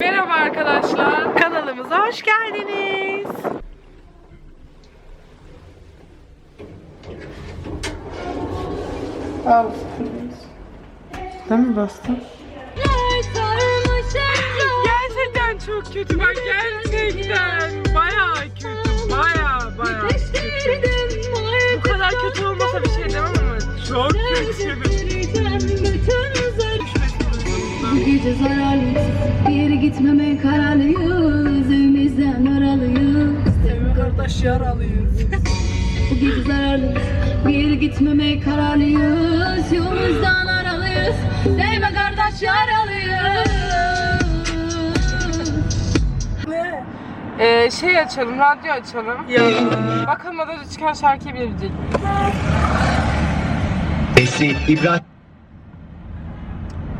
Merhaba arkadaşlar. Kanalımıza hoş geldiniz. Al. Değil mi bastın? Gerçekten çok kötü bak gerçekten. Bayağı kötü. Bayağı bayağı kötü. Bu kadar kötü olmasa bir şey demem ama çok kötü. Gece zararlıyız Bir yere gitmemeye kararlıyız Evimizden aralıyız Kardeş yaralıyız. Bu gece zararlıyız Bir yere gitmemeye kararlıyız Yolumuzdan aralıyız Değme kardeş yaralıyız Ee, şey açalım, radyo açalım. Ya. Bakalım adada çıkan şarkıyı bilebilecek. Esi İbrahim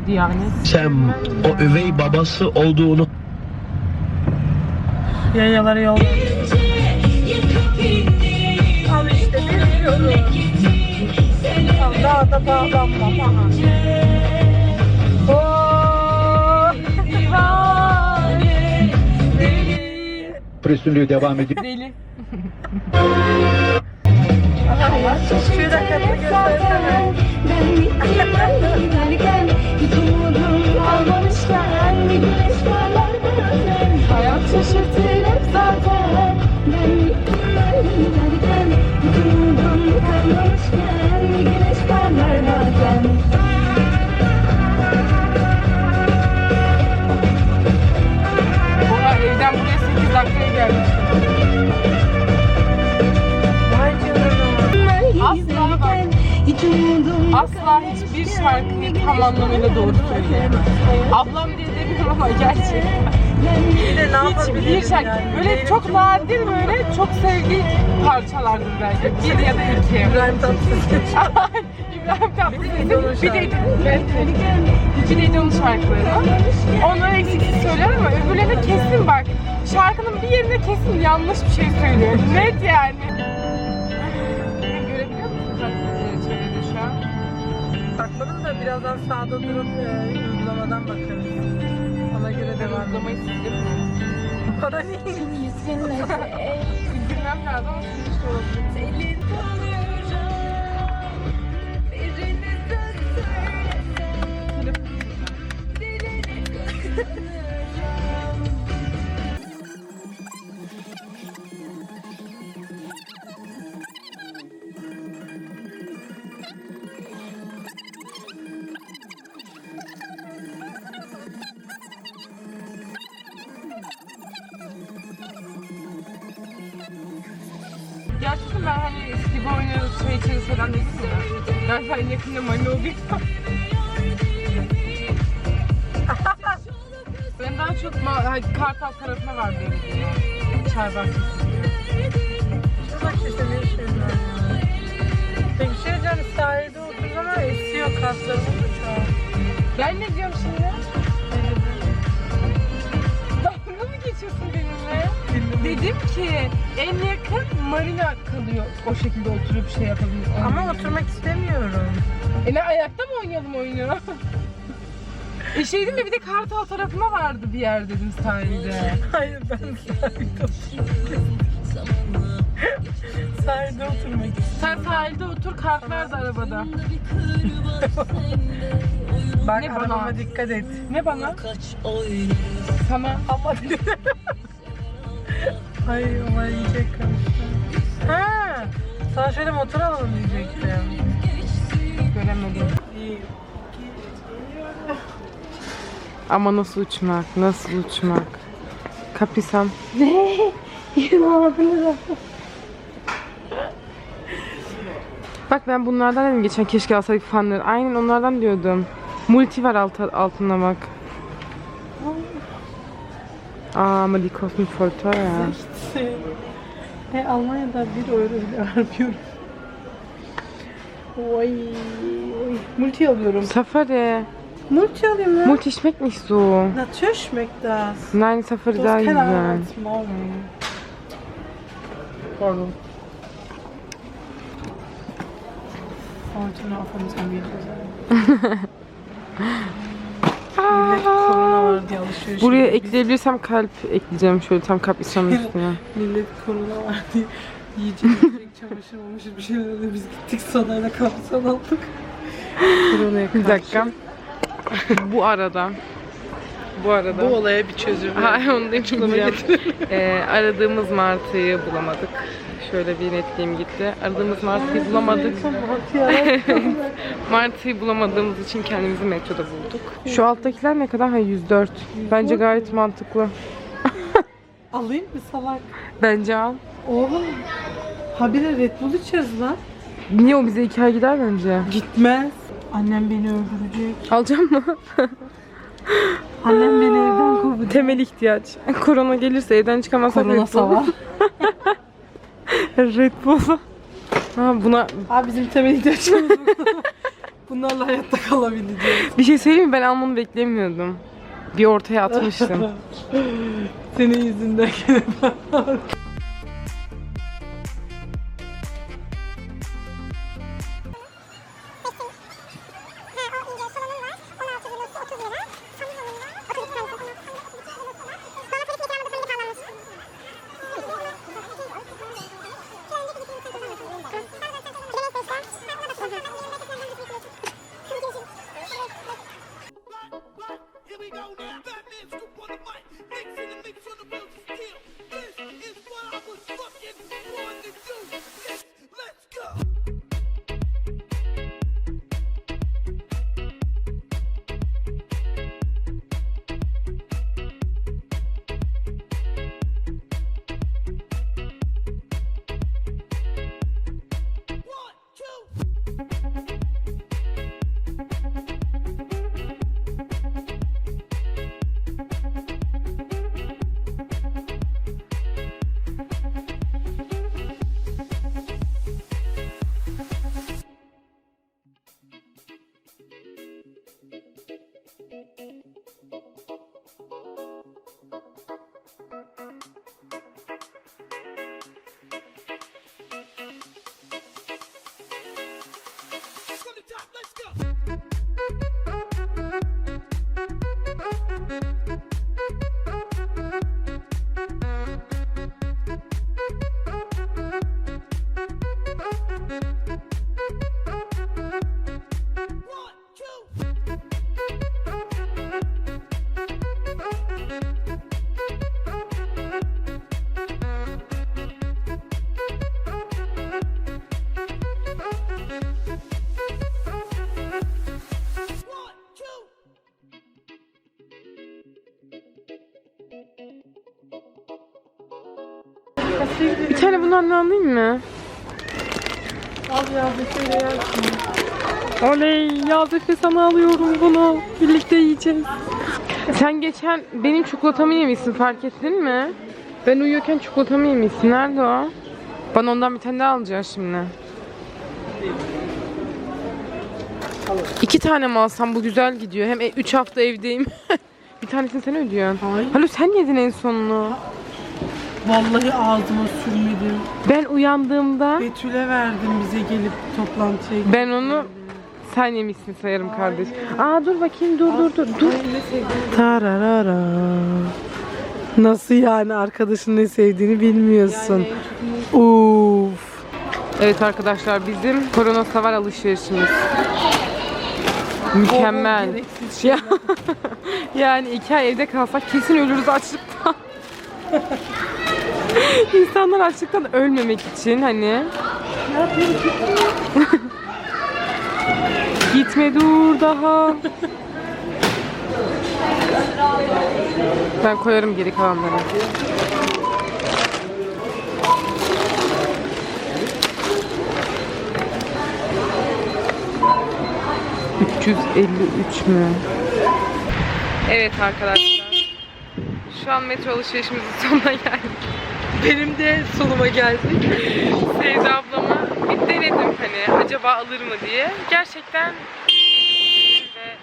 Diyanet. o üvey babası olduğunu Yayaları yol. Al işte biliyorum. Al daha da bağlanmam. Aha. Oh, presünlüğü devam ediyor. Deli. Şu dakikasını göstersene. Umudum kalmamışken Bir güneş parlarken Hayat şaşırtır hep zaten yapabilirim şarkı. Böyle çok nadir böyle çok sevdiği parçalardır belki. Bir ya da iki. İbrahim Tatlıses. İbrahim Tatlıses'in Bir de bir. Bir de onun şarkıları. Onları eksiksiz söyler ama öbürlerine kesin bak. Şarkının bir yerine kesin yanlış bir şey söylüyor. Net yani. Görebiliyor musunuz çevrede şu an? Takmadım da birazdan sağda durup e, uygulamadan bakarız. Ona göre devam Uygulamayı sildim O kadar iyi. Sildirmem lazım ama silmiş de olabilir. Gerçekten çay içeriz falan dedim ya. Galiba en yakında Mani oluyor. ben daha çok Kartal tarafına var benim. Çay bahçesi. Çok sesi ne işin var ya? Peki şey diyeceğim. Sahilde oturdum ama esiyor kaslarım an. Ben ne diyorum şimdi? Dalga mı geçiyorsun? Dedim ki en yakın marina kalıyor o şekilde oturup şey yapabilir. Ama oturmak istemiyorum. E ne ayakta mı oynayalım oyunu? e şey değil mi bir de Kartal tarafına vardı bir yer dedim sahilde. Hayır ben sahilde oturmak Sahilde oturmak Sen sahilde otur kartlar da arabada. Bak Ne bana? arabama dikkat et. Ne bana? Sana. Ama Ay ama yiyecek karıştı. Ha, sana şöyle motor alalım diyecektim. Göremedim. Ama nasıl uçmak? Nasıl uçmak? Kapisam. Bak ben bunlardan dedim geçen keşke alsaydık fanları. Aynen onlardan diyordum. Multi var alt, altına bak. Aa ama die kosten voll teuer. E, Almanya'da 1 euro bile vermiyorum. Oy, oy. Multi alıyorum. Safari. Multi alayım ya. Multi schmeckt nicht so. Natürlich schmeckt das. Nein, Safari Das daha keine güzel. Als Morgen. Pardon. Heute noch auf unserem Video sein. Millet korona var var diye alışveriş. Buraya yapıyoruz. ekleyebilirsem kalp ekleyeceğim şöyle tam kaprisanın üstüne. Millet korona var diye yiyecek yiyecek çamaşır olmuşuz bir şeyler de biz gittik sanayla kapsan aldık. Koronaya karşı. Bir dakika. Bu arada. Bu arada. Bu olaya bir çözüm. Hayır onu demeyeceğim. Ee, aradığımız martıyı bulamadık. Şöyle bir netliğim gitti. Aradığımız martıyı bulamadık. Martıyı bulamadığımız için kendimizi metroda bulduk. Şu alttakiler ne kadar? Ha 104. Bence gayet mantıklı. Alayım mı salak? Bence al. Oğlum. Habire Red Bull içeriz lan. Niye o bize iki ay gider bence? Gitmez. Annem beni öldürecek. Alacağım mı? Annem beni evden kovacak. Temel ihtiyaç. Korona gelirse evden çıkamazsak Korona savar. Red Bull. Ha buna Abi bizim temel ihtiyaçımız bu. Bunlarla hayatta kalabileceğiz. bir şey söyleyeyim mi? Ben almanı beklemiyordum. Bir ortaya atmıştım. Senin yüzünden gene tane alayım mı? Al ya bir şöyle yersin. Oley ya Zefe sana alıyorum bunu. Birlikte yiyeceğiz. Sen geçen benim çikolatamı yemişsin fark ettin mi? Ben uyuyorken çikolatamı yemişsin. Nerede o? Bana ondan bir tane daha alacaksın şimdi. İki tane mi alsam bu güzel gidiyor. Hem 3 hafta evdeyim. bir tanesini sen ödüyorsun. Hayır. Halo sen yedin en sonunu. Vallahi ağzıma sürmedim. Ben uyandığımda Betül'e verdim bize gelip toplantıya. ben onu sen yemişsin sayarım kardeş. Aa dur bakayım dur dur dur. dur. Tararara. Nasıl yani arkadaşın ne sevdiğini bilmiyorsun. Uf. Evet arkadaşlar bizim korona savar alışverişimiz. Mükemmel. Bol bol gereksiz Ya, yani iki ay evde kalsak kesin ölürüz açlıktan. İnsanlar açlıktan ölmemek için hani. Gitme dur daha. Ben koyarım geri kalanları. ...353 mü? Evet arkadaşlar. Şu an metro alışverişimizin sonuna geldik. Benim de sonuma geldi. Sevda ablama bir denedim hani acaba alır mı diye. Gerçekten ve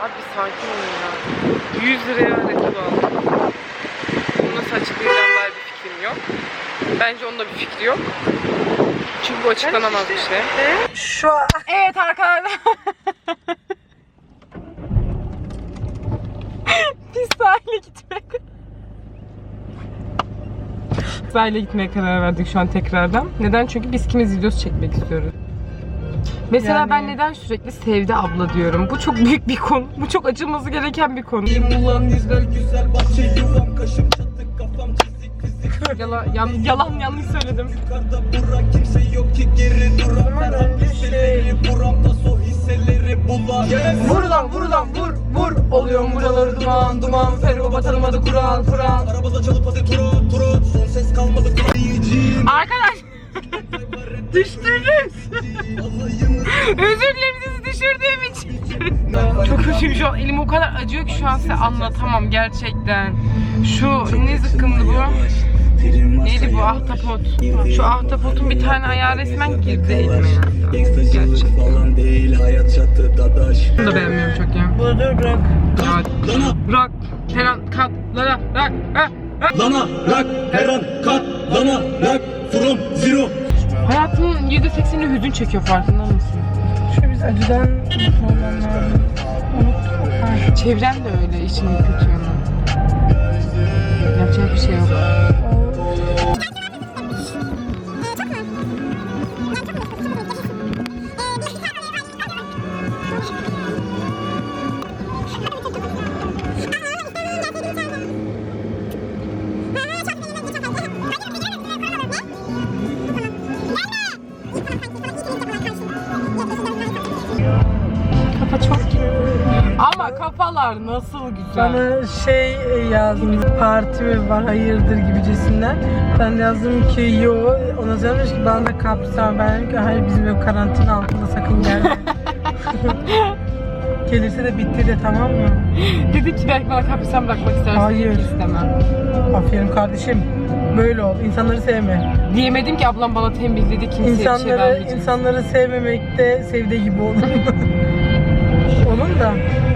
abi sakin olun ya. 100 liraya Bull aldım. Bunu nasıl açıklayacağım dair bir fikrim yok. Bence onun da bir fikri yok. Çünkü bu açıklanamaz bir şey. Şu an Evet arkadaşlar. sahile gitmeye Sahile gitmeye karar verdik şu an tekrardan. Neden? Çünkü biz kimiz videosu çekmek istiyoruz. Mesela Yani- ben neden sürekli Sevde abla diyorum? Bu çok büyük bir konu. Bu çok açılması gereken bir konu. Ulan yüzler güzel bahçe yuvam kaşım çatık kafam çizik fizik Yalan, yan, yalan yanlış söyledim. Yukarıda bura kimse yok ki geri duran Ferhat hisseleri buramda so hisseleri bulan Vur lan vur lan vur vur. Oluyor buraları duman duman. Ferro batanımadı Kur'an Kur'an. Arabada çalıp hadi turun turun Son ses kalmadı kurayıcı Arkadaş düştünüz. Özür dilerim sizi düşürdüğüm için. Çok üzücü şu an. Elim o kadar acıyor ki şu an size anlatamam gerçekten. Şu ne zıkkımdı bu? Neydi bu ahtapot? Şu ahtapotun bir tane ayağı resmen girdi elime falan değil hayat çatı dadaş Bunu da beğenmiyorum çok ya. Bırak. Evet. Lana Rock. Kenan kat. Lara. Rock. Lana rak her an kat lana rak from zero Hayatımın %80'ini hüzün çekiyor farkında mısın? Şu biz acıdan. Çevrem de öyle işin kötü yanı. Yapacak bir şey yok. Kafalar nasıl güzel. Bana şey yazmış, parti mi var hayırdır gibicesinden. Ben de yazdım ki yo, ona söylemiş ki bana da kapsam. Ben dedim ki hayır bizim ev karantina altında sakın gelme. Gelirse de bitti de tamam mı? Dedi ki belki bana kaprisem bırakmak istersin. Hayır. İstemem. Aferin kardeşim. Böyle ol. İnsanları sevme. Diyemedim ki ablam bana tembihledi kimseye bir şey İnsanları, vermeyeceğim. insanları sevmemekte sevdiği gibi olun. olun da.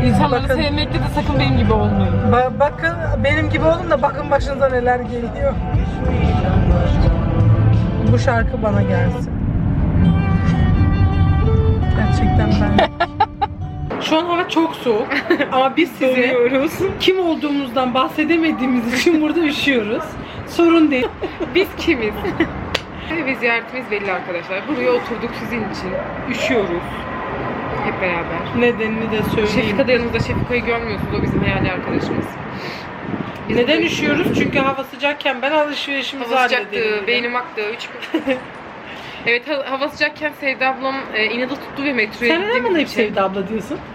İnsanları bakın- sevmekte de sakın benim gibi olmayın. Ba- bakın benim gibi olun da bakın başınıza neler geliyor. Bu şarkı bana gelsin. Gerçekten ben. Şu an hava çok soğuk ama biz size kim olduğumuzdan bahsedemediğimiz için burada üşüyoruz. Sorun değil. Biz kimiz? Ve ziyaretimiz belli arkadaşlar. Buraya oturduk sizin için. Üşüyoruz. Hep beraber. Nedenini de söyleyeyim. Şefika da yanımızda. Şefika'yı görmüyorsunuz. O bizim hayali arkadaşımız. Biz Neden üşüyoruz? Çünkü hava sıcakken ben alışverişimizi Hava sıcaktı, beynim aktı. Üç gün. evet ha- hava sıcakken Sevda ablam e, inadı tuttu ve metroya Sen neden gittiğimiz bana hep için- Sevda abla diyorsun?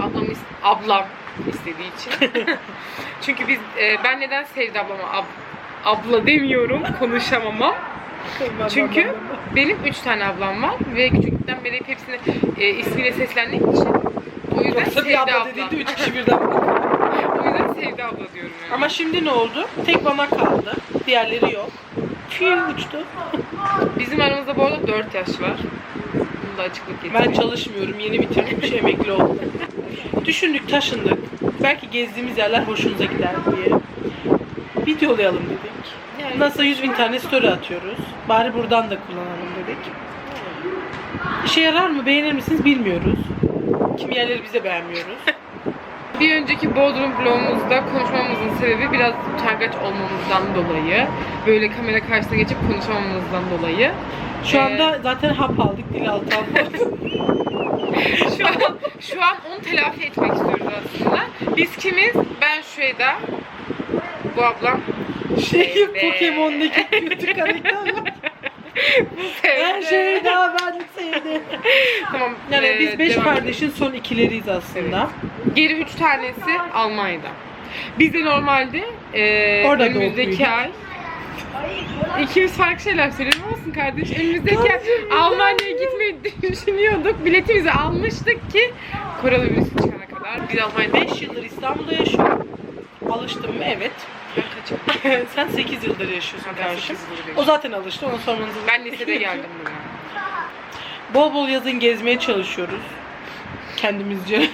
Ablam, is- ablam istediği için. Çünkü biz e, ben neden Sevda ablama ab- abla demiyorum konuşamamam. Çünkü benim üç tane ablam var ve küçüklükten beri hep hepsine e, ismiyle seslendiğim için o yüzden Yoksa Sevda bir abla abla. dediğinde üç kişi birden O yüzden Sevda abla diyorum yani. Ama şimdi ne oldu? Tek bana kaldı. Diğerleri yok. Fiil uçtu. bizim aramızda bu arada 4 yaş var. Bunu da açıklık getireyim. Ben çalışmıyorum. Yeni bitirdim. Şey emekli oldum. Düşündük, taşındık. Belki gezdiğimiz yerler hoşunuza gider diye. Videolayalım dedik. Yani- Nasıl 100 bin tane story atıyoruz. Bari buradan da kullanalım dedik. İşe yarar mı, beğenir misiniz bilmiyoruz. Kim yerleri bize beğenmiyoruz. Bir önceki Bodrum vlogumuzda konuşmamızın sebebi biraz utangaç olmamızdan dolayı. Böyle kamera karşısına geçip konuşamamızdan dolayı. Şu Ee, anda zaten hap aldık, dil altı hap. Şu an, şu an onu telafi etmek istiyoruz aslında. Biz kimiz? Ben Şüeda. Bu ablam. Şey, Evet. Pokemon'daki kötü karakter. Her şeyi daha ben sevdim. Tamam. Yani ee, biz beş devam kardeşin son ikileriyiz aslında. Geri üç tanesi Almanya'da. Biz de normalde e, Orada önümüzdeki ay İkimiz farklı şeyler söyledim olsun kardeş. Önümüzdeki ay Almanya'ya gitmeyi düşünüyorduk. Biletimizi almıştık ki koronavirüs çıkana kadar. Biz Almanya'da 5 yıldır İstanbul'da yaşıyorum. Alıştım mı? Evet. Ben kaçım? Sen 8 yıldır yaşıyorsun Ben kardeşim. yıldır O zaten alıştı. Onu sormanızı Ben lisede geldim buraya. Bol bol yazın gezmeye çalışıyoruz. Kendimizce.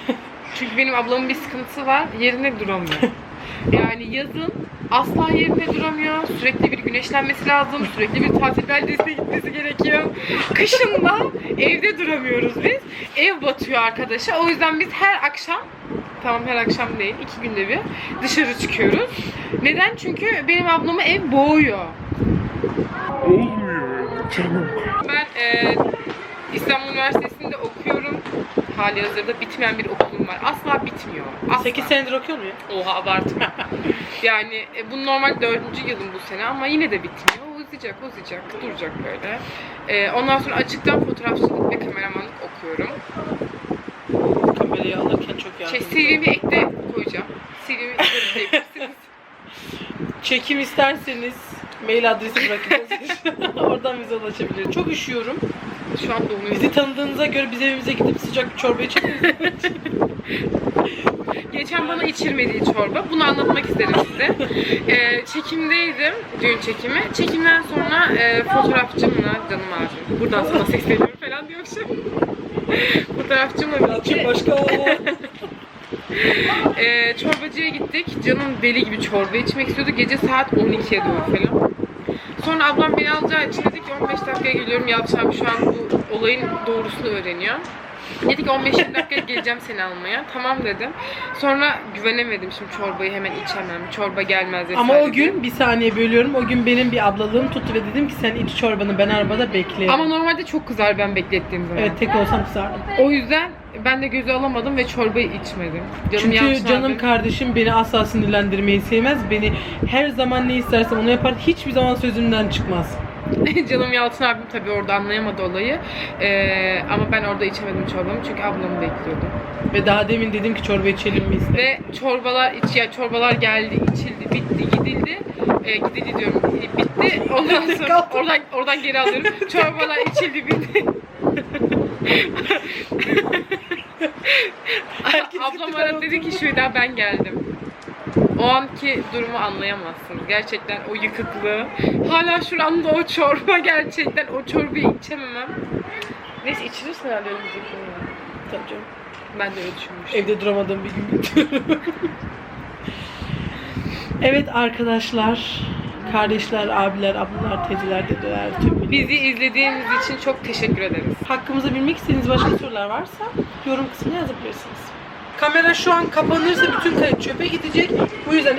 Çünkü benim ablamın bir sıkıntısı var. Yerinde duramıyor. Yani yazın asla yerinde duramıyor. Sürekli bir güneşlenmesi lazım. Sürekli bir tatil beldesine gitmesi gerekiyor. Kışın da evde duramıyoruz biz. Ev batıyor arkadaşa. O yüzden biz her akşam tamam her akşam değil, iki günde bir dışarı çıkıyoruz. Neden? Çünkü benim ablamı ev boğuyor. Ben e, İstanbul Üniversitesi'nde okuyorum. Hali hazırda bitmeyen bir okulum var. Asla bitmiyor. Asla. 8 senedir okuyor mu ya? Oha abartma. yani e, bu normal dördüncü yılım bu sene ama yine de bitmiyor. Uzayacak, uzayacak, duracak böyle. E, ondan sonra açıktan fotoğrafçılık ve kameramanlık okuyorum. Kamerayı alırken çok Şey, yardımcı. CV'mi ekle koyacağım. CV'mi ekleyebilirsiniz. Çekim isterseniz mail adresi bırakın. Oradan bize ulaşabilir. Çok üşüyorum. Şu an donuyorum. Bizi tanıdığınıza göre biz evimize gidip sıcak bir çorba içebiliriz. Geçen bana içirmediği çorba. Bunu anlatmak isterim size. Ee, çekimdeydim, düğün çekimi. Çekimden sonra e, fotoğrafçımla, canım abim, buradan sana sesleniyorum falan diyormuşum. Fotoğrafçımla birlikte Başka e, çorbacıya gittik. Canım deli gibi çorba içmek istiyordu. Gece saat 12'ye doğru falan. Sonra ablam beni alacağı için dedi ki 15 dakikaya geliyorum. Yalçın abi şu an bu olayın doğrusunu öğreniyor. Dedi ki 15-20 dakikaya geleceğim seni almaya. Tamam dedim. Sonra güvenemedim şimdi çorbayı hemen içemem. Çorba gelmez vesaire. Ama o gün bir saniye bölüyorum. O gün benim bir ablalığım tuttu ve dedim ki sen iç çorbanı ben arabada beklerim. Ama normalde çok kızar ben beklettiğim zaman. Evet tek olsam kızardım. O yüzden ben de gözü alamadım ve çorbayı içmedim. Canım Çünkü canım abi- kardeşim beni asla sinirlendirmeyi sevmez. Beni her zaman ne istersem onu yapar. Hiçbir zaman sözümden çıkmaz. Canım Yalçın abim tabii orada anlayamadı olayı. Ee, ama ben orada içemedim çorbamı çünkü ablamı bekliyordum. Ve daha demin dedim ki çorba içelim mi. Ve çorbalar iç ya çorbalar geldi, içildi, bitti, gidildi. Ee, gidildi diyorum, bitti. Ondan sonra oradan oradan geri alıyorum. Çorbalar içildi, bitti. Ablam aradı dedi ki Şuyda ben geldim. O anki durumu anlayamazsınız. Gerçekten o yıkıklığı. Hala şuramda o çorba gerçekten. O çorbayı içememem. Neyse içilirsin herhalde öyle bir. Tabii canım. Ben de öyle düşünmüştüm. Evde duramadığım bir gün evet arkadaşlar, kardeşler, abiler, ablalar, teyzeler, dedeler, tüm millet. Bizi izlediğiniz için çok teşekkür ederiz. Hakkımızda bilmek istediğiniz başka sorular varsa yorum kısmına yazabilirsiniz. Kamera şu an kapanırsa bütün kayıt çöpe gidecek. Bu yüzden